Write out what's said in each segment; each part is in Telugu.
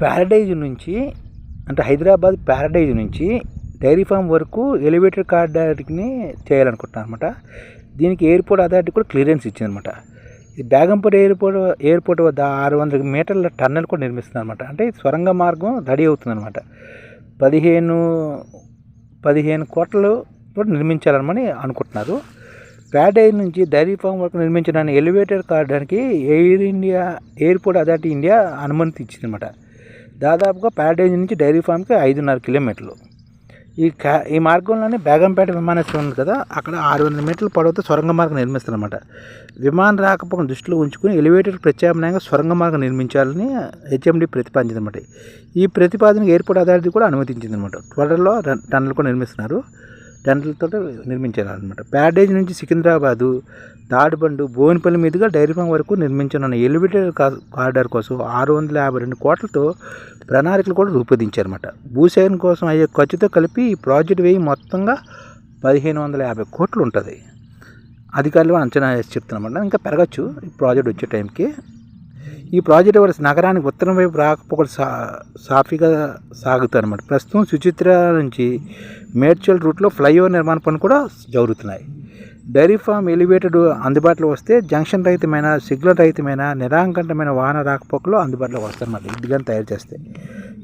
ప్యారడైజ్ నుంచి అంటే హైదరాబాద్ ప్యారడైజ్ నుంచి డైరీ ఫామ్ వరకు ఎలివేటర్ కార్డర్ని చేయాలనుకుంటున్నాను అనమాట దీనికి ఎయిర్పోర్ట్ అథారిటీ కూడా క్లియరెన్స్ ఇచ్చిందనమాట ఈ బేగంపేట ఎయిర్పోర్ట్ ఎయిర్పోర్ట్ వద్ద ఆరు వందల మీటర్ల టన్నెల్ కూడా నిర్మిస్తుంది అనమాట అంటే సొరంగ మార్గం రెడీ అవుతుందన్నమాట. పదిహేను పదిహేను కోట్లు కూడా నిర్మించాలని అనుకుంటున్నారు. ప్యారడైజ్ నుంచి డైరీ ఫామ్ వరకు నిర్మించడానికి elevator కార్డానికి Air India Airport Authority India అనుమతి ఇచ్చిందనమాట దాదాపుగా ప్యాడేజ్ నుంచి డైరీ ఫామ్కి ఐదున్నర కిలోమీటర్లు. ఈ క్యా ఈ మార్గంలోనే బేగంపేట విమానాశ్రయం ఉంది కదా అక్కడ ఆరు వందల మీటర్ల పొడవుతో సొరంగ మార్గం నిర్మిస్తారన్నమాట. విమానం రాకపోకను దృష్టిలో ఉంచుకుని ఎలివేటర్ ప్రత్యామ్నాయంగా సొరంగ మార్గం నిర్మించాలని హెచ్ఎండి ప్రతిపాదించిందన్నమాట. ఈ ప్రతిపాదనకు ఎయిర్పోర్ట్ అథారిటీ కూడా అనుమతించిందన్నమాట. త్వరలో రన్- టన్నులు కూడా నిర్మిస్తున్నారు. టన్నులతో నిర్మించారనమాట ప్యాడేజ్ నుంచి సికింద్రాబాదు దాడిబండు బోయినపల్లి మీదుగా డైరీ ఫామ్ వరకు నిర్మించనున్న ఎలివేటెడ్ కారిడార్ కోసం ఆరు వందల యాభై రెండు కోట్లతో ప్రణాళికలు కూడా రూపొందించారన్నమాట. భూసేకరణ కోసం అయ్యే ఖర్చుతో కలిపి ఈ ప్రాజెక్ట్ వేయి మొత్తంగా పదిహేను వందల యాభై కోట్లు ఉంటుంది అధికారులు అంచనా వేసి చెప్తున్నమాట. ఇంకా పెరగచ్చు ఈ ప్రాజెక్ట్ వచ్చే టైంకి. ఈ ప్రాజెక్ట్ వలస నగరానికి ఉత్తరం వైపు రాకపోకలు సా సాఫీగా సాగుతాయి అనమాట ప్రస్తుతం సుచిత్ర నుంచి మేడ్చల్ రూట్లో ఫ్లైఓవర్ నిర్మాణ పనులు కూడా జరుగుతున్నాయి. డైరీ ఫామ్ ఎలివేటెడ్ అందుబాటులో వస్తే జంక్షన్ రహితమైన సిగ్నల్ రహితమైన నిరాంకంటమైన వాహన రాకపోకలు అందుబాటులోకి వస్తాయన్నమాట ఇదిగా తయారు చేస్తే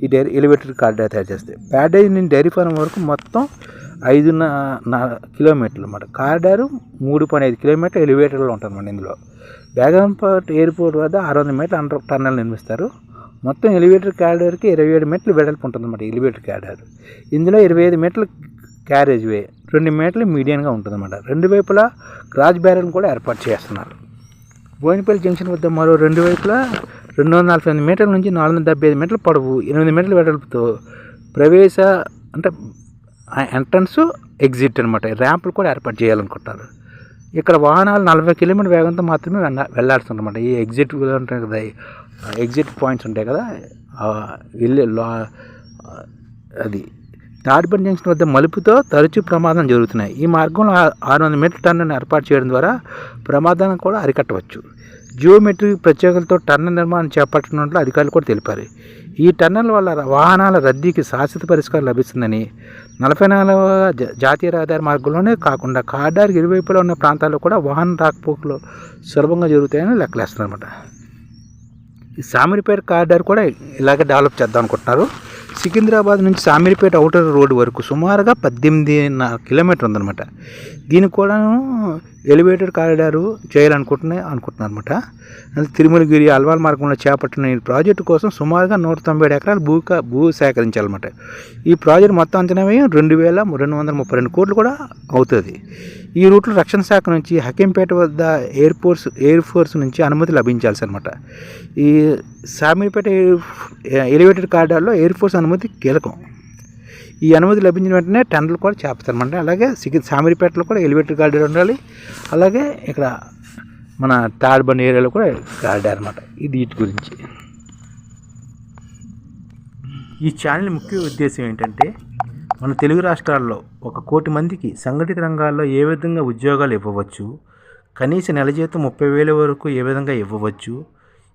ఈ డైరీ ఎలివేటెడ్ కార్డు తయారు చేస్తే. ప్యాడేజ్ నుంచి డైరీ ఫామ్ వరకు మొత్తం ఐదున్నర కిలోమీటర్లు అన్నమాట. కారిడారు మూడు పాయింట్ ఐదు కిలోమీటర్ ఎలివేటర్లో ఉంటుంది ఇందులో. బేగంపేట్ ఎయిర్పోర్ట్ వద్ద ఆరు వందల మీటర్లు అండర్ టన్నెల్ నిర్మిస్తారు. మొత్తం ఎలివేటర్ క్యారిడర్కి ఇరవై ఏడు మీటర్లు వెడల్పు ఉంటుంది అన్నమాట ఎలివేటర్ క్యారిడర్ ఇందులో ఇరవై ఐదు మీటర్లు క్యారేజ్ వే రెండు మీటర్లు మీడియంగా ఉంటుంది అన్నమాట. రెండు వైపులా క్రాస్ బ్యారెల్ కూడా ఏర్పాటు చేస్తున్నారు. బోయినపల్లి జంక్షన్ వద్ద మరో రెండు వైపులా రెండు వందల నలభై ఎనిమిది మీటర్ల నుంచి నాలుగు వందల డెబ్బై ఐదు మీటర్ల పొడవు ఎనిమిది మీటర్ల వెడల్పుతో ప్రవేశ అంటే ఎంట్రన్స్ ఎగ్జిట్ అనమాట ర్యాంపులు కూడా ఏర్పాటు చేయాలనుకుంటారు. ఇక్కడ వాహనాలు నలభై కిలోమీటర్ వేగంతో మాత్రమే వెళ్ళ ఉందన్నమాట ఈ ఎగ్జిట్ ఉంటాయి కదా ఎగ్జిట్ పాయింట్స్ ఉంటాయి కదా వెళ్ళే అది. తాడిపల్లి జంక్షన్ వద్ద మలుపుతో తరచూ ప్రమాదం జరుగుతున్నాయి. ఈ మార్గంలో ఆరు వందల మీటర్ టన్నును ఏర్పాటు చేయడం ద్వారా ప్రమాదాన్ని కూడా అరికట్టవచ్చు. జియోమెట్రిక్ ప్రత్యేకతలతో టన్నెల్ నిర్మాణం చేపట్టనున్నట్లు అధికారులు కూడా తెలిపారు. ఈ టన్నెల్ వల్ల వాహనాల రద్దీకి శాశ్వత పరిష్కారం లభిస్తుందని నలభై నాలుగవ జాతీయ రహదారి మార్గంలోనే కాకుండా కారిడార్ ఇరువైపులా ఉన్న ప్రాంతాల్లో కూడా వాహన రాకపోకలు సులభంగా జరుగుతాయని లెక్కలేస్తున్నారు అనమాట ఈ సామిరిపేట కారిడార్ కూడా ఇలాగే డెవలప్ చేద్దాం అనుకుంటున్నారు. సికింద్రాబాద్ నుంచి సామిరిపేట అవుటర్ రోడ్ వరకు సుమారుగా పద్దెనిమిది కిలోమీటర్ ఉందన్నమాట. దీనికి కూడా ఎలివేటెడ్ కారిడారు చేయాలనుకుంటున్నా అనుకుంటున్నాను అనమాట తిరుమలగిరి అల్వాల్ మార్గంలో చేపట్టిన ఈ ప్రాజెక్టు కోసం సుమారుగా నూట తొంభై ఏడు ఎకరాలు భూ భూ సేకరించాలన్నమాట. ఈ ప్రాజెక్ట్ మొత్తం అంచనా వ్యయం రెండు వేల రెండు వందల ముప్పై రెండు కోట్లు కూడా అవుతుంది. ఈ రూట్లో రక్షణ శాఖ నుంచి హకీంపేట వద్ద ఎయిర్ ఫోర్స్ ఎయిర్ ఫోర్స్ నుంచి అనుమతి లభించాల్సి అనమాట ఈ సామీపేట ఎలివేటెడ్ కారిడార్లో ఎయిర్ ఫోర్స్ అనుమతి కీలకం. ఈ అనుమతి లభించిన వెంటనే టెండర్లు కూడా చేపడతారన్నమాట అలాగే సికి సామిరిపేటలో కూడా ఎలివేటెడ్ కారిడార్ ఉండాలి. అలాగే ఇక్కడ మన తాడ్బండి ఏరియాలో కూడా కారిడార్ అనమాట ఇది వీటి గురించి. ఈ ఛానల్ ముఖ్య ఉద్దేశం ఏంటంటే మన తెలుగు రాష్ట్రాల్లో ఒక కోటి మందికి సంఘటిత రంగాల్లో ఏ విధంగా ఉద్యోగాలు ఇవ్వవచ్చు కనీస నెల జీతం ముప్పై వేల వరకు ఏ విధంగా ఇవ్వవచ్చు